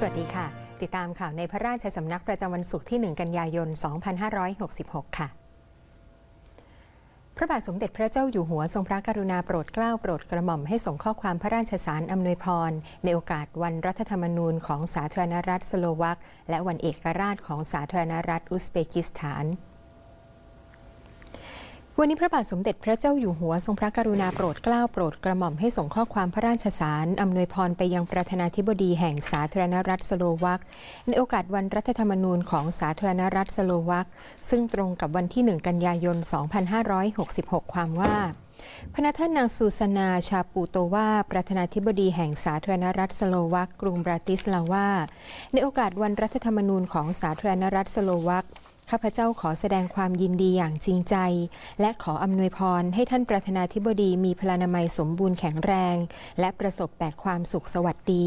สวัสดีค่ะ ติดตามข่าวในพระราชสำนักประจำวันศุกร์ที่ 1 กันยายน 2566 ค่ะพระบาทสมเด็จพระเจ้าอยู่หัวทรงพระกรุณาโปรดเกล้าโปรดกระหม่อมให้ส่งข้อความพระราชสารอำนวยพร ในโอกาสวันรัฐธรรมนูญของสาธารณรัฐสโลวักและวันเอกราชของสาธารณรัฐอุซเบกิสถาน วันนี้พระบาทสมเด็จพระเจ้าอยู่หัวทรงพระกรุณาโปรดเกล้าโปรดกระหม่อมให้ส่งข้อความพระราชสารอำนวยพรไปยังประธานาธิบดีแห่งสาธารณรัฐสโลวักในโอกาสวันรัฐธรรมนูญของสาธารณรัฐสโลวักซึ่งตรงกับวันที่ 1 กันยายน 2566 ความว่าพระท่านนางซูซานาชาปูโตวาประธานาธิบดีแห่งสาธารณรัฐสโลวักกรุงบราติสลาวาในโอกาสวันรัฐธรรมนูญของสาธารณรัฐสโลวัก ข้าพเจ้าขอแสดงความยินดีอย่างจริงใจ และขออำนวยพรให้ท่านประธานาธิบดีมีพลานามัยสมบูรณ์แข็งแรง และประสบแต่ความสุขสวัสดี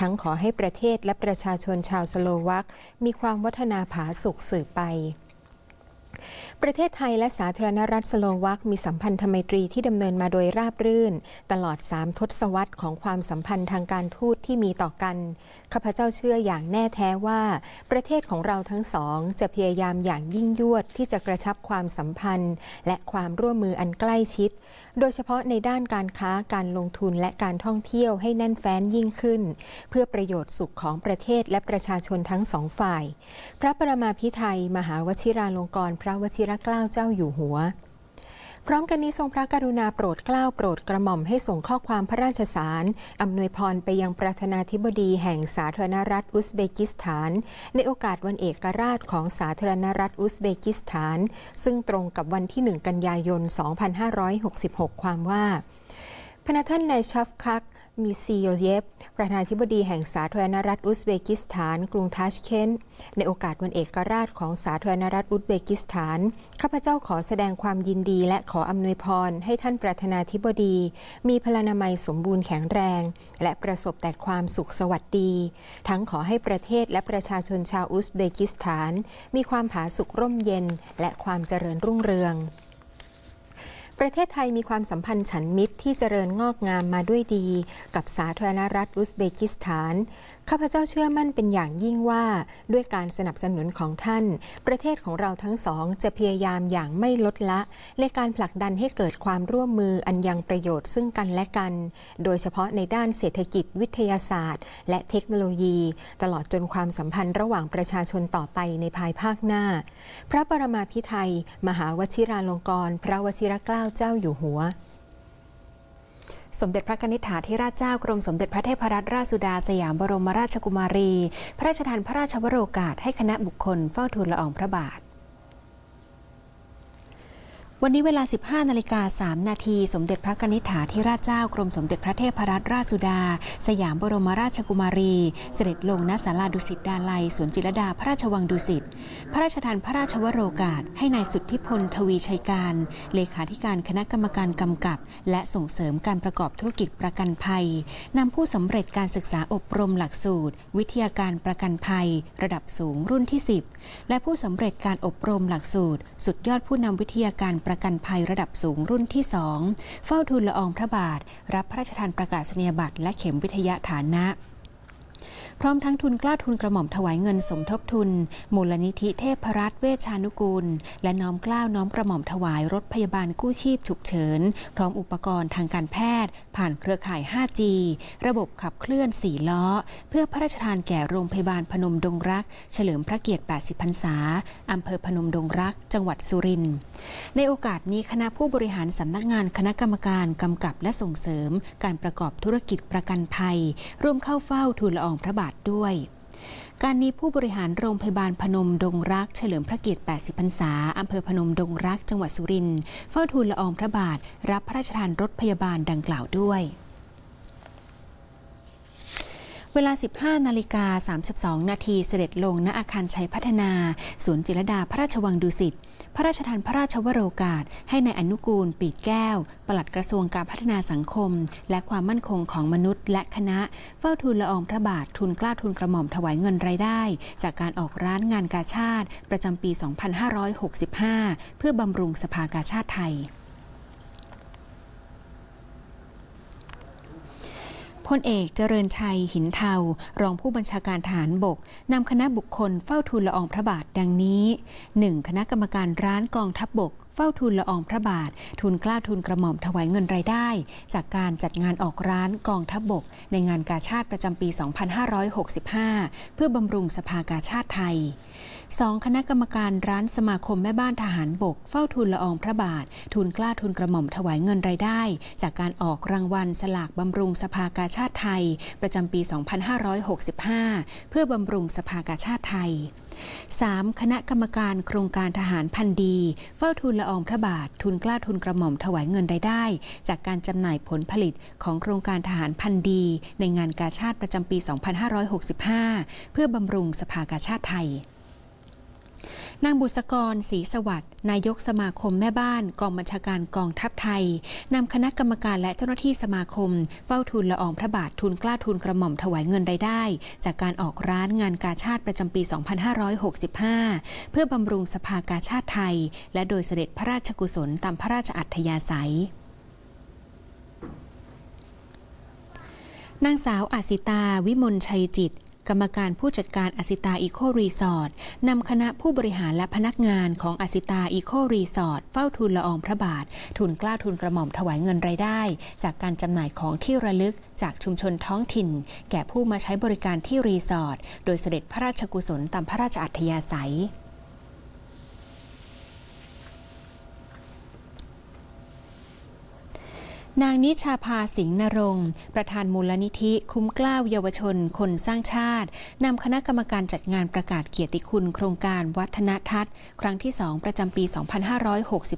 ทั้งขอให้ประเทศและประชาชนชาวสโลวักมีความวัฒนาผาสุขสืบไป ประเทศไทยและสาธารณรัฐสโลวักมีสัมพันธไมตรีที่ดำเนินมาโดยราบรื่น ตลอดสามทศวรรษของความสัมพันธ์ทางการทูตที่มีต่อกัน ข้าพเจ้าเชื่ออย่างแน่แท้ว่า ประเทศของเราทั้งสอง จะพยายามอย่างยิ่งยวดที่จะกระชับความสัมพันธ์ และความร่วมมืออันใกล้ชิด โดยเฉพาะในด้านการค้าการลงทุนและการท่องเที่ยวให้แน่นแฟ้นยิ่งขึ้น เพื่อประโยชน์สุขของประเทศและประชาชนทั้งสองฝ่าย พระประมาพิไทยมหาวชิราลงกรณพระวชิรเกล้าเจ้าอยู่หัว พร้อมกันนี้ทรงพระกรุณาโปรดเกล้าโปรดกระหม่อมให้ส่งข้อความพระราชสารอำนวยพรไปยังประธานาธิบดีแห่งสาธารณรัฐอุซเบกิสถาน ในโอกาสวันเอกราชของสาธารณรัฐอุซเบกิสถาน ซึ่งตรงกับวันที่ 1 กันยายน 2566 ความว่าพระท่านนายชัฟคัก มีซีโยเยฟประธานาธิบดีแห่งสาธารณรัฐอุซเบกิสถาน กรุงทัชเคนในโอกาสวันเอกราชของสาธารณรัฐอุซเบกิสถาน ข้าพเจ้าขอแสดงความยินดีและขออำนวยพรให้ท่านประธานาธิบดี มีพลานามัยสมบูรณ์แข็งแรง และประสบแต่ความสุขสวัสดี ทั้งขอให้ประเทศและประชาชนชาวอุซเบกิสถาน มีความผาสุกร่มเย็น และความเจริญรุ่งเรือง ประเทศไทยมีความสัมพันธ์ฉันมิตรที่เจริญงอกงามมาด้วยดี กับสาธารณรัฐอุซเบกิสถาน ข้าพเจ้าเชื่อมั่นเป็นอย่างยิ่งว่าด้วยการสนับสนุนของท่าน ประเทศของเราทั้งสองจะพยายามอย่างไม่ลดละ ในการผลักดันให้เกิดความร่วมมืออันยังประโยชน์ซึ่งกันและกัน โดยเฉพาะในด้านเศรษฐกิจวิทยาศาสตร์ และเทคโนโลยี ตลอดจนความสัมพันธ์ระหว่างประชาชนต่อไปในภายภาคหน้า พระปรมาภิไธยมหาวชิราลงกรณพระวชิรเกล้าเจ้าอยู่หัว สมเด็จพระนิษฐาธิราชเจ้ากรมสมเด็จพระเทพรัตนราชสุดาสยามบรมราชกุมารี พระราชทานพระราชวโรกาสให้คณะบุคคลเฝ้าทูลละอองพระบาท วันนี้เวลา 15 นาฬิกา 3 นาที สมเด็จพระกนิษฐาธิราชเจ้ากรมสมเด็จพระเทพรัตนราชสุดา สยามบรมราชกุมารี เสด็จลงณศาลาดุสิตดาลัยสวนจิรดาพระราชวังดุสิต พระราชทานพระราชวโรกาส ให้นายสุทธิพลทวีชัยการ เลขาธิการคณะกรรมการกำกับ และส่งเสริมการประกอบธุรกิจประกันภัยนำผู้สำเร็จการศึกษาอบรมหลักสูตร วิทยาการประกันภัย ระดับสูงรุ่นที่ 10 และผู้สำเร็จการอบรมหลักสูตร สุดยอดผู้นำวิทยาการประกันภัยระดับสูงรุ่นที่ 2 เฝ้าทูลละอองพระบาท รับพระราชทานประกาศนียบัตรและเข็มวิทยาฐานะ พร้อมทั้งทุนกล้าทุนกระหม่อมถวายเงินสมทบทุน มูลนิธิเทพรัตน์เวชานุกูล และน้อมกล้าวน้อมกระหม่อมถวายรถพยาบาลกู้ชีพฉุกเฉิน พร้อมอุปกรณ์ทางการแพทย์ ผ่านเครือข่าย 5G ระบบขับเคลื่อน 4 ล้อ เพื่อพระราชทานแก่โรงพยาบาลพนมดงรัก เฉลิมพระเกียรติ 80 พรรษาอำเภอพนมดงรัก จังหวัดสุรินทร์ในโอกาสนี้คณะผู้บริหารสำนักงานคณะกรรมการกำกับและส่งเสริม การประกอบธุรกิจประกันภัย ร่วมเข้าเฝ้าทูลละอองพระบาทด้วย การนี้ผู้บริหารโรงพยาบาลพนมดงรัก เฉลิมพระเกียรติ 80 พรรษา อำเภอพนมดงรัก จังหวัดสุรินทร์เฝ้าทูลละอองพระบาท รับพระราชทานรถพยาบาลดังกล่าวด้วย เวลา 15 นาฬิกา 32 นาทีเสด็จลงณอาคารชัยพัฒนา สวนจิรดาพระราชวังดุสิต พระราชทานพระราชวโรกาส ให้ในายอนุกูล ปีดแก้ว ปลัดกระทรวงการพัฒนาสังคม และความมั่นคงของมนุษย์ และคณะ เฝ้าทูลละอองพระบาททุนกล้าทุนกระหม่อมถวายเงินรายได้ จากการออกร้านงานกาชาติ ประจำปี 2565 เพื่อบำรุงสภากาชาติไทย ลเอกเจริญชัยหินเทารองผู้บัญชาการฐานบกนำคณะบุคคลเฝ้าทูลละอองพระบาทดังนี้ 1. คณะกรรมการร้านกองทัพบบก เฝ้าทูลละอองพระบาท ทูลกล้าทูลกระหม่อมถวายเงินรายได้ จากการจัดงานออกร้านกองทัพบบก ในงานกาชาติประจำปี 2565 เพื่อบำรุงสภากาชาติไทย 2. คณะกรรมการร้านสมาคมแม่บ้านทหารบก เฝ้าทูลละอองพระบาท ทูลกล้าทูลกระหม่อมถวายเงินรายได้ จากการออกรางวัลสลากบำรุงสภากาชาติไทย ประจำปี 2565 เพื่อบำรุงสภากาชาติไทย 3. คณะกรรมการโครงการทหารพันดี เฝ้าทุนละอองพระบาท ทุนกล้าทุนกระหม่อมถวายเงินรายได้ จากการจำหน่ายผลผลิตของโครงการทหารพันดี ในงานกาชาติประจำปี 2565 เพื่อบำรุงสภากาชาติไทย นางบุษกรศรีสวัสดิ์นายกสมาคมแม่บ้านกองบัญชาการกองทัพไทยนำคณะกรรมการและเจ้าหน้าที่สมาคม เฝ้าทูลละอองพระบาททูลเกล้าทูลกระหม่อมถวายเงินรายได้ จากการออกร้านงานกาชาติประจำปี 2565 เพื่อบำรุงสภากาชาติไทย และโดยเสด็จพระราชกุศลตามพระราชอัธยาศัยนางสาวอาสิตา วิมลชัยจิต กรรมการผู้จัดการอสิตาอีโครีสอร์ทนำคณะผู้บริหารและพนักงานของอสิตาอีโครีสอร์ทเฝ้าทูลละอองพระบาท ทุนกล้าทุนกระหม่อมถวายเงินรายได้ จากการจำหน่ายของที่ระลึกจากชุมชนท้องถิ่น แก่ผู้มาใช้บริการที่รีสอร์ทโดยเสด็จพระราชกุศลตามพระราชอัธยาศัย นางนิชาภาสิงห์นรงค์ประธานมูลนิธิคุ้มกล้าวเยาวชน คนสร้างชาติ นำคณะกรรมการจัดงานประกาศเกียรติคุณโครงการวัฒนทัศน์ ครั้งที่ 2 ประจำปี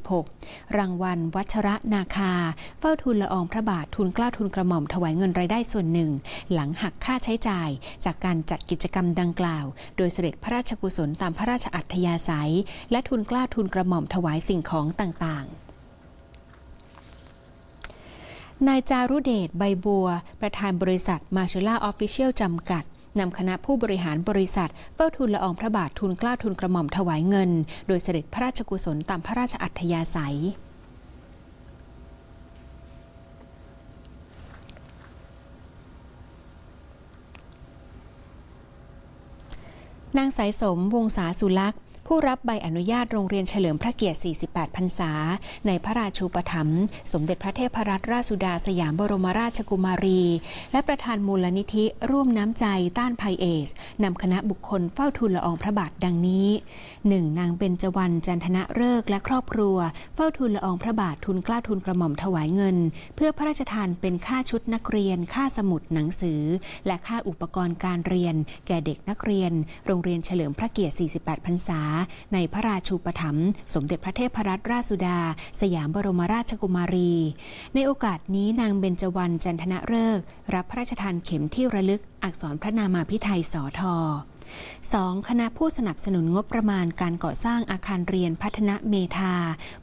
2566 รางวัล วัชระนาคา เฝ้าทูลละอองพระบาททูลเกล้าทูลกระหม่อมถวายเงินรายได้ส่วนหนึ่ง หลังหักค่าใช้จ่าย จากการจัดกิจกรรมดังกล่าว โดยเสด็จพระราชกุศลตามพระราชอัธยาศัย และทูลเกล้าทูลกระหม่อมถวายสิ่งของต่างๆ นายจารุเดชใบบัว ประธานบริษัทมาชูล่าออฟฟิเชียลจำกัดนำคณะผู้บริหารบริษัท เฝ้าทูลละอองพระบาททูลกล้าทูลกระหม่อมถวายเงิน โดยเสด็จพระราชกุศลตามพระราชอัธยาศัยนางสายสมวงศาสุลักษ์ ผู้รับใบอนุญาตโรงเรียนเฉลิมพระเกียรติ 48 พรรษา ในพระราชูปถัมภ์สมเด็จพระเทพรัตนราชสุดาสยามบรมราชกุมารี และประธานมูลนิธิร่วมน้ำใจต้านภัยเอสนำคณะบุคคลเฝ้าทูลละอองพระบาทดังนี้ 1. นางเบญจวรรณจันทนะเริกและครอบครัว เฝ้าทูลละอองพระบาททูลกล้าทูลกระหม่อมถวายเงิน เพื่อพระราชทานเป็นค่าชุดนักเรียน ค่าสมุดหนังสือ และค่าอุปกรณ์การเรียน แก่เด็กนักเรียน โรงเรียนเฉลิมพระเกียรติ 48 พรรษาในพระราชูปถัมภ์สมเด็จพระเทพรัตนราชสุดา สยามบรมราชกุมารี ในโอกาสนี้นางเบญจวรรณจันทนะเริกรับพระราชทานเข็มที่ระลึกอักษรพระนามาพิไทยสอทอ 2. คณะผู้สนับสนุนงบประมาณการก่อสร้างอาคารเรียนพัฒนเมธา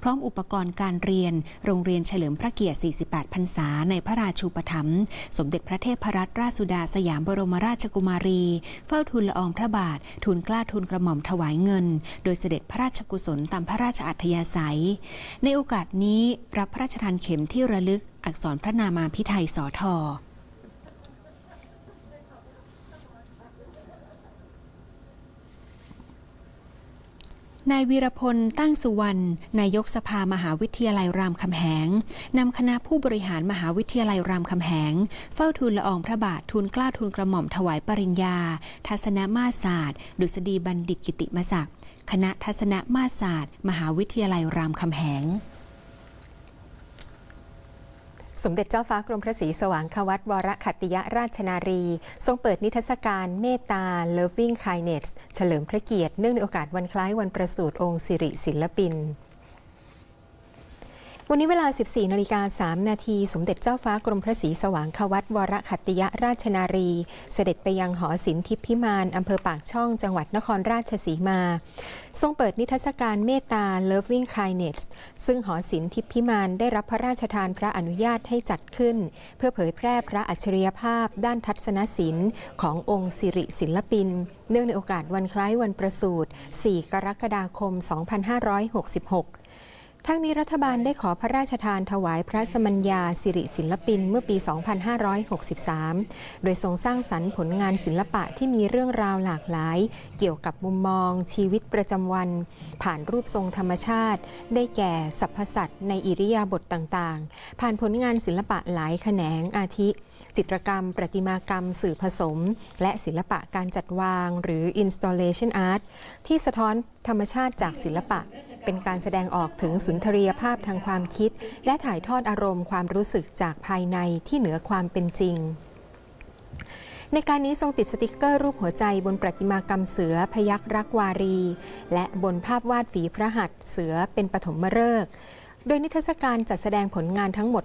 พร้อมอุปกรณ์การเรียน โรงเรียนเฉลิมพระเกียรติ 48 พรรษา ในพระราชูปถัมภ์สมเด็จพระเทพรัตนราชสุดาสยามบรมราชกุมารี เฝ้าทูลละอองพระบาท ทูลกล้าทูลกระหม่อมถวายเงิน โดยเสด็จพระราชกุศลตามพระราชอัธยาศัย ในโอกาสนี้รับพระราชทานเข็มที่ระลึกอักษรพระนามาพิไทยสอทอ นายวีรพลตั้งสุวรรณนายกสภามหาวิทยาลัยรามคำแหงนำคณะผู้บริหารมหาวิทยาลัยรามคำแหง เฝ้าทูลละอองพระบาททูลกล้าทูลกระหม่อมถวายปริญญา ทัศนมาศาสตร์ ดุษฎีบัณฑิตกิติมศักดิ์คณะทัศนมาศาสตร์ มหาวิทยาลัยรามคำแหง สมเด็จเจ้าฟ้ากรมพระศรีสว่างควัตวรขัตติยราชนารี ทรงเปิดนิทรรศการเมตตา Loving Kindness เฉลิมพระเกียรติเนื่องในโอกาสวันคล้ายวันประสูติองค์สิริศิลปิน วันนี้เวลา 14นาฬิกา3นาทีสมเด็จเจ้าฟ้ากรมพระศรีสว่างควัตวรขัตติยราชนารี เสด็จไปยังหอศิลป์ทิพย์พิมานอำเภอปากช่องจังหวัดนครราชสีมา ทรงเปิดนิทรรศการเมตตา Loving Kindness ซึ่งหอศิลป์ทิพย์พิมานได้รับพระราชทานพระอนุญาตให้จัดขึ้น เพื่อเผยแพร่พระอัจฉริยภาพ ด้านทัศนศิลป์ขององค์สิริศิลปิน เนื่องในโอกาสวันคล้ายวันประสูติ4กรกฎาคม 2566 ทั้งนี้รัฐบาลได้ขอพระราชทานถวายพระสมัญญาสิริศิลปินเมื่อปี 2563 โดยทรงสร้างสรรค์ผลงานศิลปะที่มีเรื่องราวหลากหลาย เกี่ยวกับมุมมอง ชีวิตประจำวัน ผ่านรูปทรงธรรมชาติ ได้แก่สรรพสัตว์ในอิริยาบถต่างๆ ผ่านผลงานศิลปะหลายแขนงอาทิ จิตรกรรม ประติมากรรม สื่อผสม และศิลปะการจัดวาง หรือ installation art ที่สะท้อนธรรมชาติจากศิลปะ เป็นการแสดงออกถึงสุนทรียภาพทางความคิด และถ่ายทอดอารมณ์ความรู้สึกจากภายในที่เหนือความเป็นจริงในการนี้ทรงติดสติกเกอร์รูปหัวใจบนประติมากรรมเสือพยักรักวารี และบนภาพวาดฝีพระหัตถ์เสือเป็นปฐมฤกษ์ โดยนิทรรศการจัดแสดงผลงานทั้งหมด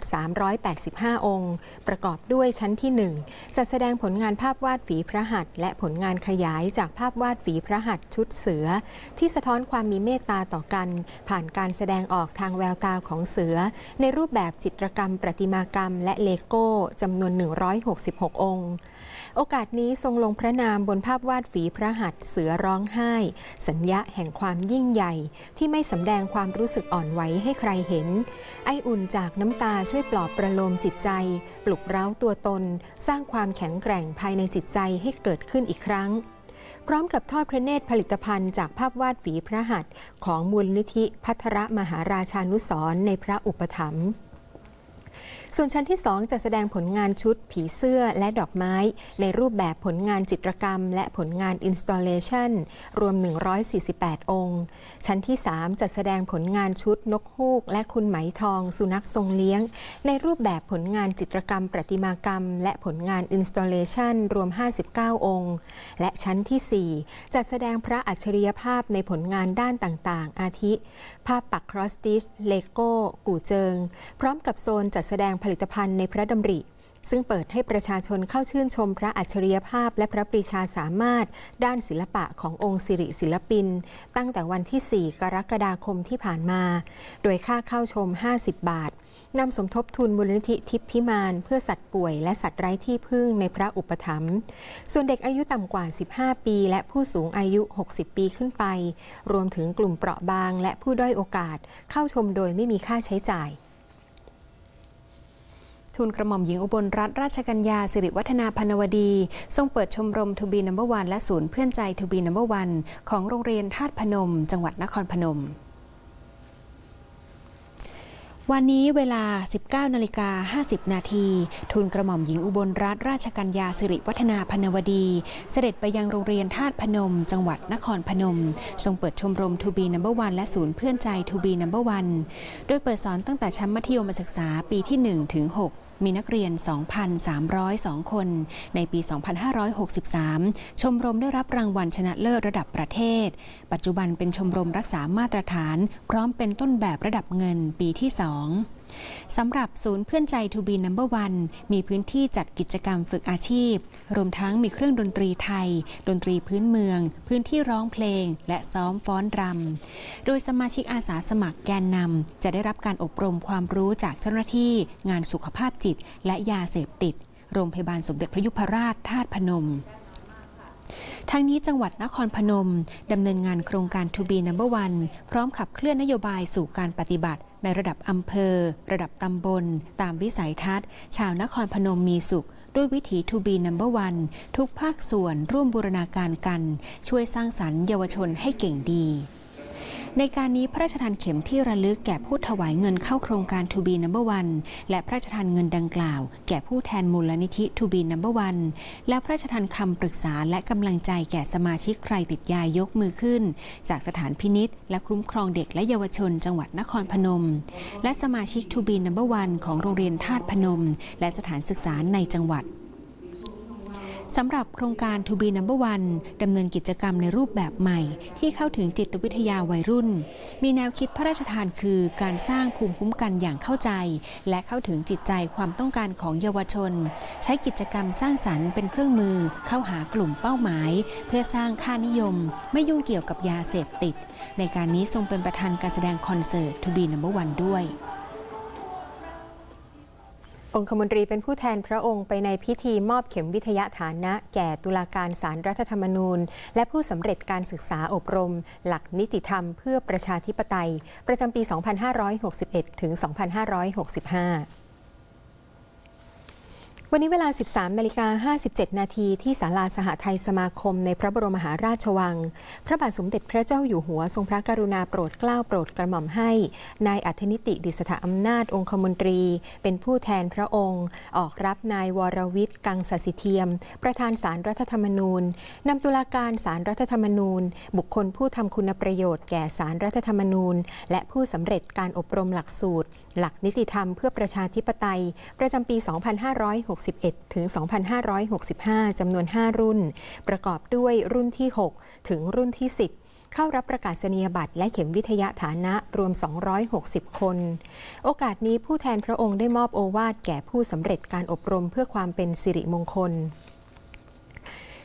385 องค์ ประกอบด้วยชั้นที่ 1 จัดแสดงผลงานภาพวาดฝีพระหัตถ์และผลงานขยายจากภาพวาดฝีพระหัตถ์ชุดเสือ ที่สะท้อนความมีเมตตาต่อกัน ผ่านการแสดงออกทางแววตาของเสือ ในรูปแบบจิตรกรรม ประติมากรรม และเลโก้จำนวน 166 องค์ โอกาสนี้ทรงลงพระนามบนภาพวาดฝีพระหัตถ์เสือร้องไห้ สัญญาแห่งความยิ่งใหญ่ ที่ไม่สำแดงความรู้สึกอ่อนไหวให้ใครเห็น ไออุ่นจากน้ำตาช่วยปลอบประโลมจิตใจ ปลุกเร้าตัวตน สร้างความแข็งแกร่งภายในจิตใจให้เกิดขึ้นอีกครั้ง พร้อมกับทอดพระเนตรผลิตภัณฑ์จากภาพวาดฝีพระหัตถ์ของมูลนิธิพัทรมหาราชานุสรในพระอุปถัมภ์ ส่วนชั้นที่ 2 จะแสดงผลงานชุดผีเสื้อและดอกไม้ ในรูปแบบผลงานจิตรกรรม และผลงาน installation รวม 148 องค์ ชั้นที่ 3จะแสดงผลงานชุดนกฮูก และคุณไหมทอง สุนัขทรงเลี้ยง ในรูปแบบผลงานจิตรกรรม ประติมากรรม และผลงาน installation รวม 59 องค์ และชั้นทีสี่4จะแสดงพระอัจฉริยภาพในผลงานด้านต่างๆ อาทิ ภาพปักครอสติชเลโก้กู่เจิง พร้อมกับโซนจัดแสดงผลิตภัณฑ์ในพระดำริ ซึ่งเปิดให้ประชาชนเข้าชื่นชมพระอัจฉริยภาพและพระปรีชาสามารถ ด้านศิลปะขององค์สิริศิลปิน ตั้งแต่วันที่ 4 กรกฎาคมที่ผ่านมา โดยค่าเข้าชม 50 บาทนำสมทบทุนมูลนิธิทิพย์พิมานเพื่อสัตว์ป่วยและสัตว์ไร้ที่พึ่งในพระอุปถัมภ์ ส่วนเด็กอายุต่ำกว่า 15 ปี และผู้สูงอายุ 60 ปีขึ้นไป รวมถึงกลุ่มเปราะบางและผู้ด้อยโอกาสเข้าชมโดยไม่มีค่าใช้จ่าย ทูลกระหม่อมหญิงอุบลรัตนราชกัญญาสิริวัฒนาพนวดี ทรงเปิดชมรมทูบีนัมเบอร์วันและศูนย์เพื่อนใจทูบีนัมเบอร์วันของโรงเรียนธาตุพนม จังหวัดนครพนมวันนี้เวลา 19นาฬิกา50 นาทีทูลกระหม่อมหญิงอุบลรัตนราชกัญญาสิริวัฒนาพนวดี เสด็จไปยังโรงเรียนธาตุพนม จังหวัดนครพนม ทรงเปิดชมรมทูบีนัมเบอร์วันและศูนย์เพื่อนใจทูบีนัมเบอร์วันโดยเปิดสอนตั้งแต่ชั้นมัธยมศึกษาปีที่ 1 ถึง 6 มีนักเรียน 2,302 คน ในปี 2563 ชมรมได้รับรางวัลชนะเลิศระดับประเทศ ปัจจุบันเป็นชมรมรักษามาตรฐาน พร้อมเป็นต้นแบบระดับเงินปีที่ 2 สำหรับศูนย์เพื่อนใจ To be Number One มีพื้นที่จัดกิจกรรมฝึกอาชีพ รวมทั้งมีเครื่องดนตรีไทย ดนตรีพื้นเมือง พื้นที่ร้องเพลง และซ้อมฟ้อนรำ โดยสมาชิกอาสาสมัครแกนนำจะได้รับการอบรมความรู้จากเจ้าหน้าที่ งานสุขภาพจิต และยาเสพติด โรงพยาบาลสมเด็จพระยุพราชธาตุพนม ทั้งนี้จังหวัดนครพนมดำเนินงานโครงการ To be Number One พร้อมขับเคลื่อนนโยบายสู่การปฏิบัติในระดับอำเภอ ระดับตำบล ตามวิสัยทัศน์ ชาวนครพนมมีสุข ด้วยวิถี To be Number One ทุกภาคส่วนร่วมบูรณาการกัน ช่วยสร้างสรรค์เยาวชนให้เก่งดี ในการนี้พระราชทานเข็มที่ระลึกแก่ผู้ถวายเงินเข้าโครงการ To be Number One และพระราชทานเงินดังกล่าว แก่ผู้แทนมูลนิธิ To be Number One และพระราชทานคำปรึกษาและกำลังใจแก่สมาชิกใครติดยายกมือขึ้น จากสถานพินิษและคุ้มครองเด็กและเยาวชน จังหวัดนครพนม และสมาชิก To be Number One ของโรงเรียนธาตุพนม และสถานศึกษาในจังหวัด สำหรับโครงการ To be Number One ดำเนินกิจกรรมในรูปแบบใหม่ ที่เข้าถึงจิตวิทยาวัยรุ่น มีแนวคิดพระราชทานคือการสร้างภูมิคุ้มกันอย่างเข้าใจ และเข้าถึงจิตใจความต้องการของเยาวชน ใช้กิจกรรมสร้างสรรค์เป็นเครื่องมือ เข้าหากลุ่มเป้าหมาย เพื่อสร้างค่านิยม ไม่ยุ่งเกี่ยวกับยาเสพติด ในการนี้ทรงเป็นประธานการแสดงคอนเสิร์ต To be Number One ด้วย องคมนตรีเป็นผู้แทนพระองค์ไปในพิธีมอบเข็มวิทยาฐานะ แก่ตุลาการสารรัฐธรรมนูญ และผู้สำเร็จการศึกษาอบรม หลักนิติธรรมเพื่อประชาธิปไตย ประจำปี 2561 ถึง 2565 วันนี้เวลา 13 นาฬิกา 57 นาทีที่ศาลาสหไทยสมาคมในพระบรมมหาราชวัง พระบาทสมเด็จพระเจ้าอยู่หัวทรงพระกรุณาโปรดเกล้าโปรดกระหม่อมให้ นายอัธนิติดิษฐอำนาจองคมนตรี เป็นผู้แทนพระองค์ ออกรับนายวรวิทย์ กังสสิเทียม ประธานสารรัฐธรรมนูญนำตุลาการสารรัฐธรรมนูญ บุคคลผู้ทำคุณประโยชน์แก่สารรัฐธรรมนูญ และผู้สำเร็จการอบรมหลักสูตรหลักนิติธรรมเพื่อประชาธิปไตย ประจำปี 2561 ถึง 2565 จำนวน 5 รุ่น ประกอบด้วยรุ่นที่ 6 ถึงรุ่นที่ 10เข้ารับประกาศนียบัตรและเข็มวิทยาฐานะรวม 260 คน โอกาสนี้ผู้แทนพระองค์ได้มอบโอวาทแก่ผู้สำเร็จการอบรมเพื่อความเป็นสิริมงคล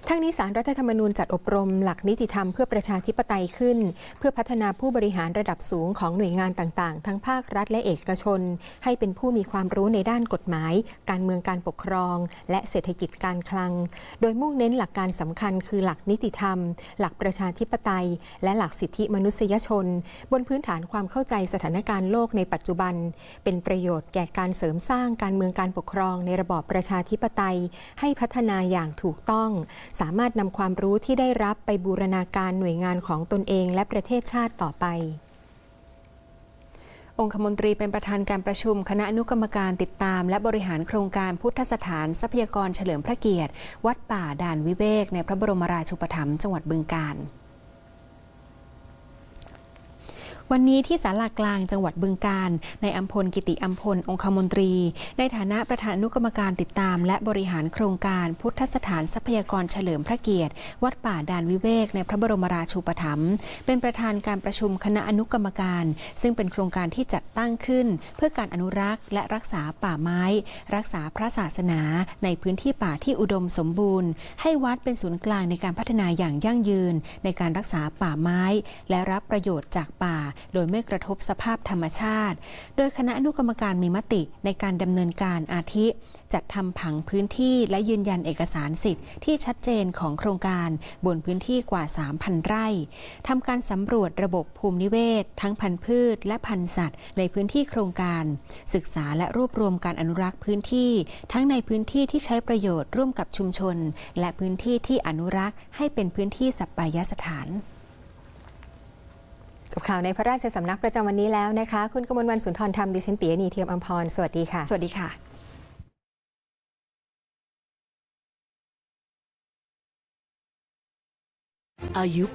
ทั้งนี้สารรัฐธรรมนูญจัดอบรมหลักนิติธรรมเพื่อประชาธิปไตยขึ้น เพื่อพัฒนาผู้บริหารระดับสูงของหน่วยงานต่างๆ ทั้งภาครัฐและเอกชน ให้เป็นผู้มีความรู้ในด้านกฎหมาย การเมืองการปกครอง และเศรษฐกิจการคลัง โดยมุ่งเน้นหลักการสำคัญคือหลักนิติธรรม หลักประชาธิปไตย และหลักสิทธิมนุษยชน บนพื้นฐานความเข้าใจสถานการณ์โลกในปัจจุบัน เป็นประโยชน์แก่การเสริมสร้างการเมืองการปกครองในระบอบประชาธิปไตย ให้พัฒนาอย่างถูกต้องสามารถนำความรู้ที่ได้รับไปบูรณาการหน่วยงานของตนเองและประเทศชาติต่อไปองคมนตรีเป็นประธานการประชุม คณะอนุกรรมการติดตาม และบริหารโครงการพุทธสถานทรัพยากรเฉลิมพระเกียรติ วัดป่าด่านวิเวกในพระบรมราชูปถัมภ์จังหวัดบึงกาฬ วันนี้ที่ศาลากลางจังหวัดบึงกาฬในอัมพลกิติอัมพลองคมนตรี ในฐานะประธานอนุกรรมการติดตาม และบริหารโครงการพุทธสถานทรัพยากรเฉลิมพระเกียรติ วัดป่าด่านวิเวกในพระบรมราชูปถัมภ์เป็นประธานการประชุมคณะอนุกรรมการ ซึ่งเป็นโครงการที่จัดตั้งขึ้น เพื่อการอนุรักษ์และรักษาป่าไม้ รักษาพระศาสนา ในพื้นที่ป่าที่อุดมสมบูรณ์ ให้วัดเป็นศูนย์กลางในการพัฒนาอย่างยั่งยืน ในการรักษาป่าไม้ และรับประโยชน์จากป่าโดยไม่กระทบสภาพธรรมชาติ โดยคณะอนุกรรมการมีมติในการดำเนินการอาทิ จัดทำผังพื้นที่และยืนยันเอกสารสิทธิ์ที่ชัดเจนของโครงการบนพื้นที่กว่า 3,000 ไร่ทำการสำรวจระบบภูมินิเวศ ทั้งพันธุ์พืช และพันธุ์สัตว์ ในพื้นที่โครงการ ศึกษาและรวบรวมการอนุรักษ์พื้นที่ ทั้งในพื้นที่ที่ใช้ประโยชน์ร่วมกับชุมชน และพื้นที่ที่อนุรักษ์ให้เป็นพื้นที่สัปปายสถาน จบข่าวในพระราชสำนักประจำวันนี้แล้วนะคะ คุณกมลวันสุนทรธรรมดิฉันปียนีเทียมอัมพร สวัสดีค่ะ สวัสดีค่ะอายุ